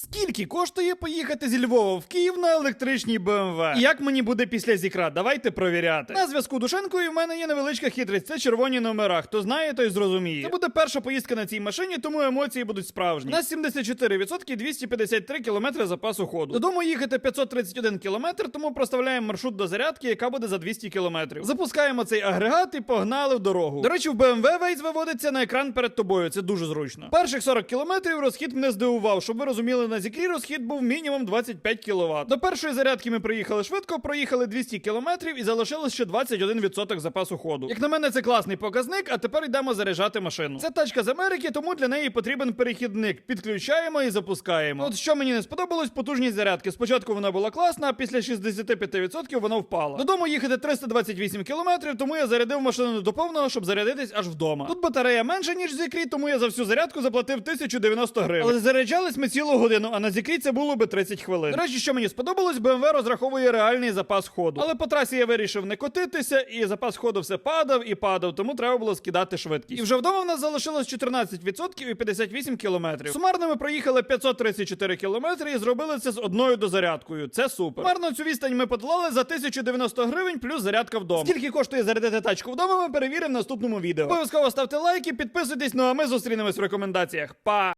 Скільки коштує поїхати зі Львова в Київ на електричній БМВ? Як мені буде після зікра? Давайте провіряти. На зв'язку Душенко і в мене є невеличка хитрість. Це червоні номера. Хто знає, той зрозуміє. Це буде перша поїздка на цій машині, тому емоції будуть справжні. На 74% 253 км запасу ходу. Додому їхати 531 км, тому проставляємо маршрут до зарядки, яка буде за 200 км. Запускаємо цей агрегат і погнали в дорогу. До речі, в BMW Waze виводиться на екран перед тобою. Це дуже зручно. Перших 40 км розхід мене здивував, щоб ви розуміли, на зікрі розхід був мінімум 25 кВт. До першої зарядки ми приїхали швидко, проїхали 200 км і залишилось ще 21% запасу ходу. Як на мене, це класний показник, а тепер йдемо заряджати машину. Це тачка з Америки, тому для неї потрібен перехідник. Підключаємо і запускаємо. От що мені не сподобалось, потужність зарядки. Спочатку вона була класна, а після 65% вона впала. Додому їхати 328 км, тому я зарядив машину до повного, щоб зарядитись аж вдома. Тут батарея менше, ніж зікрі, тому я за всю зарядку заплатив 1090 гривень. Але заряджались ми цілу годину, а на зікрі це було би 30 хвилин. До речі, що мені сподобалось, BMW розраховує реальний запас ходу. Але по трасі я вирішив не котитися, і запас ходу все падав і падав, тому треба було скидати швидкість. І вже вдома в нас залишилось 14% і 58 кілометрів. Сумарно ми проїхали 534 кілометри і зробили це з одною дозарядкою. Це супер. Марно цю відстань ми подолали за 1090 гривень плюс зарядка вдома. Скільки коштує зарядити тачку вдома, ми перевіримо в наступному відео. Обов'язково ставте лайки, підписуйтесь, ну а ми зустрінемось в рекомендаціях. Па!